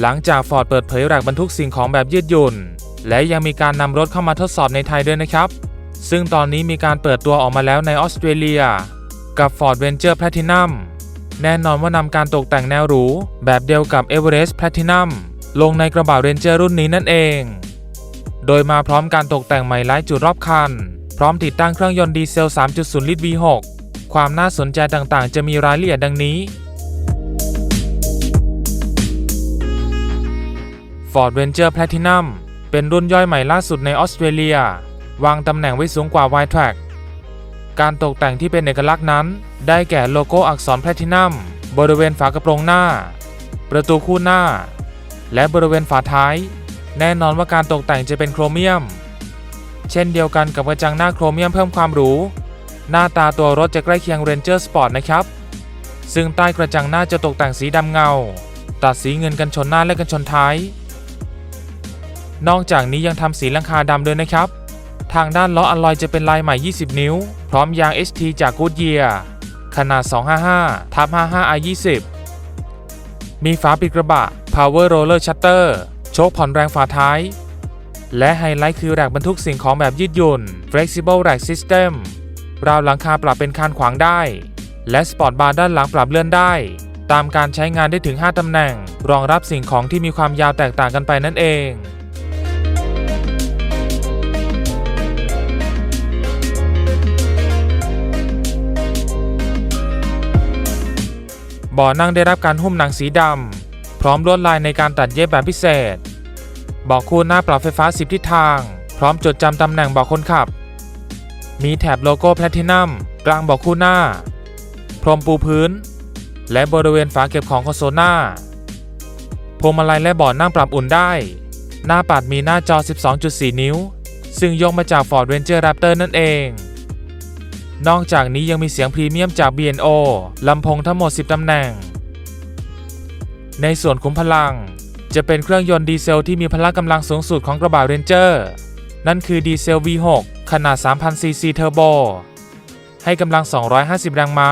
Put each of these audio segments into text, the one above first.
หลังจากฟอร์ดเปิดเผยแรกบรรทุกสิ่งของแบบยืดหยุ่น และยังมีการนำรถเข้ามาทดสอบในไทยด้วยนะครับ ซึ่งตอนนี้มีการเปิดตัวออกมาแล้วในออสเตรเลีย กับ Ford Ranger Platinum แน่นอนว่านำการตกแต่งแนวหรู แบบเดียวกับ Everest Platinum ลงในกระบะ Ranger รุ่นนี้นั่นเอง โดยมาพร้อมการตกแต่งใหม่หลายจุดรอบคัน พร้อมติดตั้งเครื่องยนต์ดีเซล 3.0 ลิตร V6 ความน่าสนใจต่างๆ จะมีรายละเอียดดังนี้ Ford Ranger Platinum เป็นรุ่นย่อยใหม่ล่าสุดในออสเตรเลีย วางตำแหน่งไว้สูงกว่า Y-Track การตกแต่งที่เป็นเอกลักษณ์นั้น ได้แก่โลโก้อักษรแพลตินัมบริเวณฝากระโปรงหน้า ประตูคู่หน้า และบริเวณฝาท้าย แน่นอนว่าการตกแต่งจะเป็นโครเมียม เช่นเดียวกันกับกระจังหน้าโครเมียมเพิ่มความหรู หน้าตาตัวรถจะใกล้เคียง Ranger Sport นะครับ ซึ่งใต้กระจังหน้าจะตกแต่งสีดำเงา ตัดสีเงินกันชนหน้าและกันชนท้าย นอกจากนี้ยังทำสีหลังคาดำด้วยนะครับ ทางด้านล้ออะลอยจะเป็นลายใหม่ 20 นิ้ว พร้อมยาง HT จาก Goodyear ขนาด 255ทับ55 i20 มีฝาปิดกระบะ Power Roller Shutter โชคผ่อนแรงฝาท้าย และไฮไลท์คือแรกบรรทุกสิ่งของแบบยืดหยุ่น Flexible Rack System ราวหลังคาปรับเป็นคานขวางได้ และสปอร์ตบาร์ด้านหลังปรับเลื่อนได้ ตามการใช้งานได้ถึง 5 ตำแหน่ง รองรับสิ่งของที่มีความยาวแตกต่างกันไปนั่นเอง บ่อนั่งได้รับการหุ้มหนังสีดำ พร้อมลวดลายในการตัดเย็บแบบพิเศษเบาะคู่หน้าปรับไฟฟ้า 10 ทิศทาง พร้อมจดจำตำแหน่งเบาะคนขับ มีแถบโลโก้แพลตินัมกลางเบาะคู่หน้า พรมปูพื้น และบริเวณฝาเก็บของคอนโซลหน้าพวงมาลัยและเบาะนั่งปรับอุ่นได้ หน้าปัดมีหน้าจอ 12.4 นิ้ว ซึ่งยกมาจาก Ford Ranger Raptor นั่นเอง นอกจากนี้ยังมีเสียงพรีเมียมจาก B&O ลำโพงทั้งหมด 10 ตำแหน่ง ในส่วนขุมพลัง จะเป็นเครื่องยนต์ดีเซลที่มีพละกำลังสูงสุดของกระบะ Ranger นั่นคือดีเซล V6 ขนาด 3,000 ซีซีเทอร์โบ ให้กำลัง 250 แรงม้า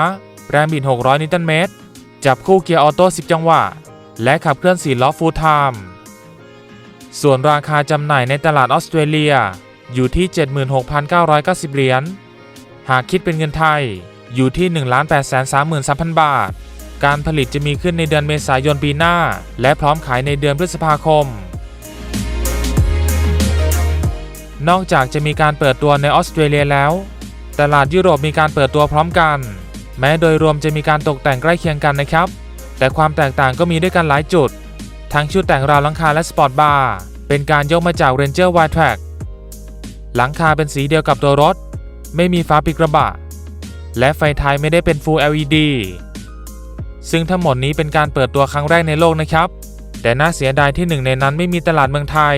แรงบิด 600 นิวตันเมตร จับคู่เกียร์ออโต้ 10 จังหวะ และขับเคลื่อน 4 ล้อฟูลไทม์ ส่วนราคาจำหน่ายในตลาดออสเตรเลียอยู่ที่ 76,990 เหรียญ หากคิดเป็นเงินไทยอยู่ที่ 1,833,000 บาท การผลิตจะมีขึ้นในเดือนเมษายนปีหน้า และพร้อมขายในเดือนพฤษภาคม นอกจากจะมีการเปิดตัวในออสเตรเลียแล้ว ตลาดยุโรปมีการเปิดตัวพร้อมกัน แม้โดยรวมจะมีการตกแต่งใกล้เคียงกันนะครับ แต่ความแตกต่างก็มีด้วยกันหลายจุด ทั้งชุดแต่งราวหลังคาและสปอร์ตบาร์เป็นการยกมาจาก Ranger Wide Track หลังคาเป็นสีเดียวกับตัวรถ ไม่มีฟ้าปิดกระบะ และไฟท้ายไม่ได้เป็น Full LED ซึ่งทั้งหมดนี้เป็นการเปิดตัวครั้งแรกในโลกนะครับ แต่น่าเสียดายที่หนึ่งในนั้นไม่มีตลาดเมืองไทย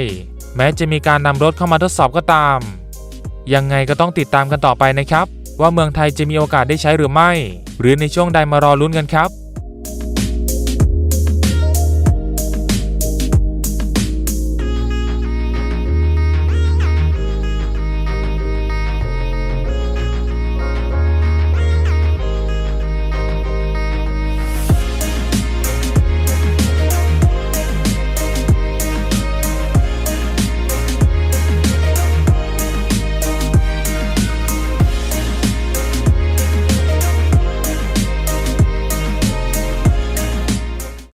แม้จะมีการนำรถเข้ามาทดสอบก็ตาม ยังไงก็ต้องติดตามกันต่อไปนะครับ ว่าเมืองไทยจะมีโอกาสได้ใช้หรือไม่ หรือในช่วงใดมารอลุ้นกันครับ